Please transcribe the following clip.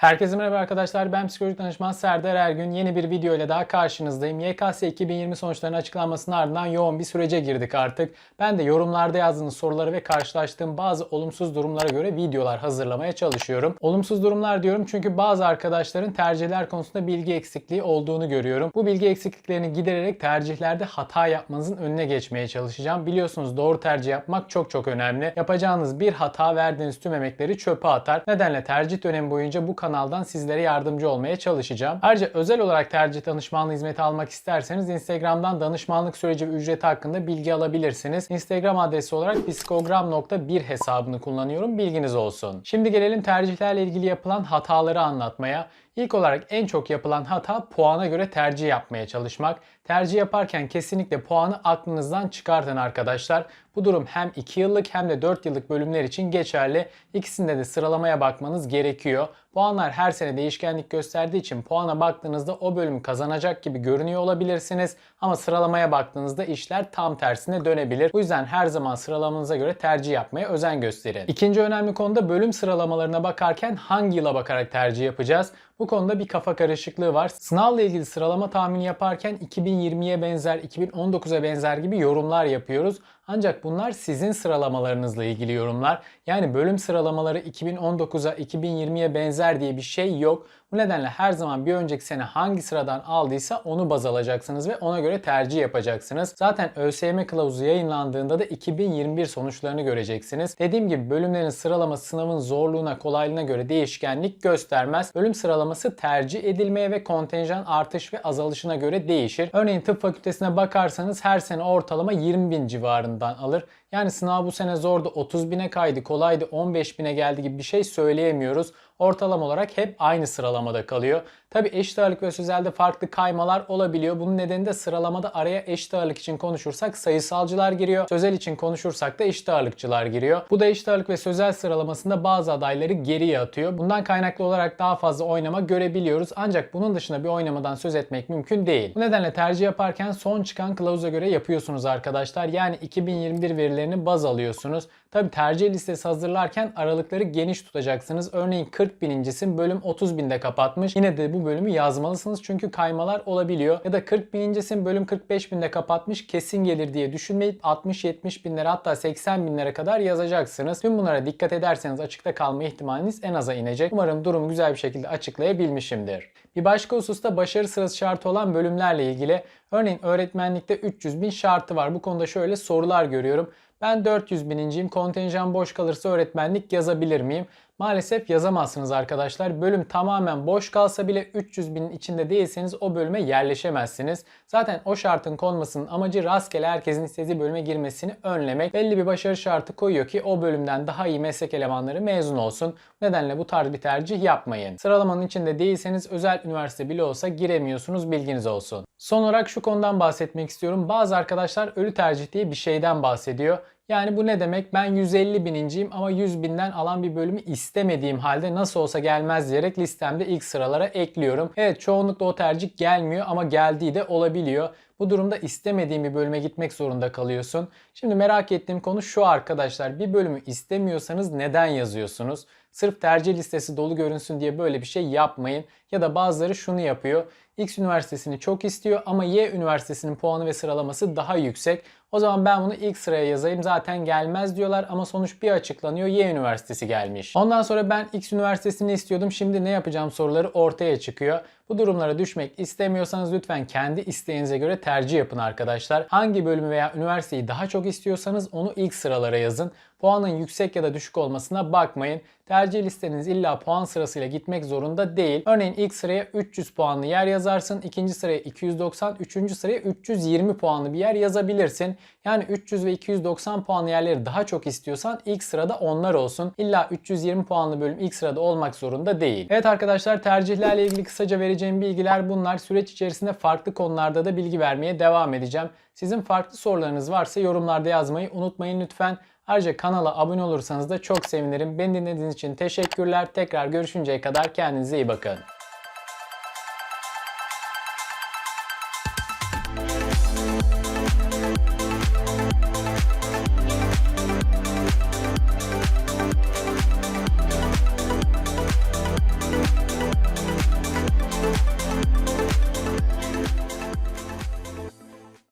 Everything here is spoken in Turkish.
Herkese merhaba arkadaşlar. Ben psikolojik danışman Serdar Ergün. Yeni bir video ile daha karşınızdayım. YKS 2020 sonuçlarının açıklanmasının ardından yoğun bir sürece girdik artık. Ben de yorumlarda yazdığınız soruları ve karşılaştığım bazı olumsuz durumlara göre videolar hazırlamaya çalışıyorum. Olumsuz durumlar diyorum çünkü bazı arkadaşların tercihler konusunda bilgi eksikliği olduğunu görüyorum. Bu bilgi eksikliklerini gidererek tercihlerde hata yapmanızın önüne geçmeye çalışacağım. Biliyorsunuz doğru tercih yapmak çok çok önemli. Yapacağınız bir hata verdiğiniz tüm emekleri çöpe atar. Nedenle tercih dönemi boyunca bu kanaldan sizlere yardımcı olmaya çalışacağım. Ayrıca özel olarak tercih danışmanlığı hizmeti almak isterseniz Instagram'dan danışmanlık süreci ve ücreti hakkında bilgi alabilirsiniz. Instagram adresi olarak psikogram.1 hesabını kullanıyorum. Bilginiz olsun. Şimdi gelelim tercihlerle ilgili yapılan hataları anlatmaya. İlk olarak en çok yapılan hata puana göre tercih yapmaya çalışmak. Tercih yaparken kesinlikle puanı aklınızdan çıkartın arkadaşlar. Bu durum hem 2 yıllık hem de 4 yıllık bölümler için geçerli. İkisinde de sıralamaya bakmanız gerekiyor. Puanlar her sene değişkenlik gösterdiği için puana baktığınızda o bölümü kazanacak gibi görünüyor olabilirsiniz. Ama sıralamaya baktığınızda işler tam tersine dönebilir. Bu yüzden her zaman sıralamanıza göre tercih yapmaya özen gösterin. İkinci önemli konuda bölüm sıralamalarına bakarken hangi yıla bakarak tercih yapacağız? Bu konuda bir kafa karışıklığı var. Sınavla ilgili sıralama tahmini yaparken 2020'ye benzer, 2019'a benzer gibi yorumlar yapıyoruz. Ancak bunlar sizin sıralamalarınızla ilgili yorumlar. Yani bölüm sıralamaları 2019'a, 2020'ye benzer diye bir şey yok. Bu nedenle her zaman bir önceki sene hangi sıradan aldıysa onu baz alacaksınız ve ona göre tercih yapacaksınız. Zaten ÖSYM kılavuzu yayınlandığında da 2021 sonuçlarını göreceksiniz. Dediğim gibi bölümlerin sıralaması sınavın zorluğuna, kolaylığına göre değişkenlik göstermez. Bölüm sıralaması tercih edilmeye ve kontenjan artış ve azalışına göre değişir. Örneğin tıp fakültesine bakarsanız her sene ortalama 20 bin civarından alır. Yani sınav bu sene zordu 30 bine kaydı, kolaydı 15 bine geldi gibi bir şey söyleyemiyoruz. Ortalama olarak hep aynı sıralamada kalıyor. Tabi eşit ağırlık ve sözelde farklı kaymalar olabiliyor. Bunun nedeni de sıralamada araya eşit ağırlık için konuşursak sayısalcılar giriyor. Sözel için konuşursak da eşit ağırlıkçılar giriyor. Bu da eşit ağırlık ve sözel sıralamasında bazı adayları geriye atıyor. Bundan kaynaklı olarak daha fazla oynama görebiliyoruz. Ancak bunun dışında bir oynamadan söz etmek mümkün değil. Bu nedenle tercih yaparken son çıkan kılavuza göre yapıyorsunuz arkadaşlar. Yani 2021 verilerini baz alıyorsunuz. Tabi tercih listesi hazırlarken aralıkları geniş tutacaksınız. Örneğin 40 binincisinin bölüm 30 binde kapatmış. Yine de bu bölümü yazmalısınız çünkü kaymalar olabiliyor. Ya da 40 binincisinin bölüm 45 binde kapatmış kesin gelir diye düşünmeyip 60-70 binlere hatta 80 binlere kadar yazacaksınız. Tüm bunlara dikkat ederseniz açıkta kalma ihtimaliniz en aza inecek. Umarım durumu güzel bir şekilde açıklayabilmişimdir. Bir başka hususta başarı sırası şartı olan bölümlerle ilgili. Örneğin öğretmenlikte 300 bin şartı var. Bu konuda şöyle sorular görüyorum. Ben 400 bininciyim. Kontenjan boş kalırsa öğretmenlik yazabilir miyim? Maalesef yazamazsınız arkadaşlar. Bölüm tamamen boş kalsa bile 300 binin içinde değilseniz o bölüme yerleşemezsiniz. Zaten o şartın konmasının amacı rastgele herkesin istediği bölüme girmesini önlemek. Belli bir başarı şartı koyuyor ki o bölümden daha iyi meslek elemanları mezun olsun. Nedenle bu tarz bir tercih yapmayın. Sıralamanın içinde değilseniz özel üniversite bile olsa giremiyorsunuz bilginiz olsun. Son olarak şu konudan bahsetmek istiyorum. Bazı arkadaşlar ölü tercih diye bir şeyden bahsediyor. Yani bu ne demek? Ben 150 bininciyim ama 100 binden alan bir bölümü istemediğim halde nasıl olsa gelmez diyerek listemde ilk sıralara ekliyorum. Evet çoğunlukla o tercih gelmiyor ama geldiği de olabiliyor. Bu durumda istemediğin bir bölüme gitmek zorunda kalıyorsun. Şimdi merak ettiğim konu şu arkadaşlar. Bir bölümü istemiyorsanız neden yazıyorsunuz? Sırf tercih listesi dolu görünsün diye böyle bir şey yapmayın. Ya da bazıları şunu yapıyor. X üniversitesini çok istiyor ama Y üniversitesinin puanı ve sıralaması daha yüksek. O zaman ben bunu ilk sıraya yazayım zaten gelmez diyorlar ama sonuç bir açıklanıyor Y üniversitesi gelmiş. Ondan sonra ben X üniversitesini istiyordum şimdi ne yapacağım soruları ortaya çıkıyor. Bu durumlara düşmek istemiyorsanız lütfen kendi isteğinize göre tercih yapın arkadaşlar. Hangi bölümü veya üniversiteyi daha çok istiyorsanız onu ilk sıralara yazın. Puanın yüksek ya da düşük olmasına bakmayın. Tercih listeniz illa puan sırasıyla gitmek zorunda değil. Örneğin ilk sıraya 300 puanlı yer yazarsın. ikinci sıraya 290, üçüncü sıraya 320 puanlı bir yer yazabilirsin. Yani 300 ve 290 puanlı yerleri daha çok istiyorsan ilk sırada onlar olsun. İlla 320 puanlı bölüm ilk sırada olmak zorunda değil. Evet arkadaşlar tercihlerle ilgili kısaca vereceğim bilgiler bunlar. Süreç içerisinde farklı konularda da bilgi vermeye devam edeceğim. Sizin farklı sorularınız varsa yorumlarda yazmayı unutmayın lütfen. Ayrıca kanala abone olursanız da çok sevinirim. Beni dinlediğiniz için teşekkürler. Tekrar görüşünceye kadar kendinize iyi bakın.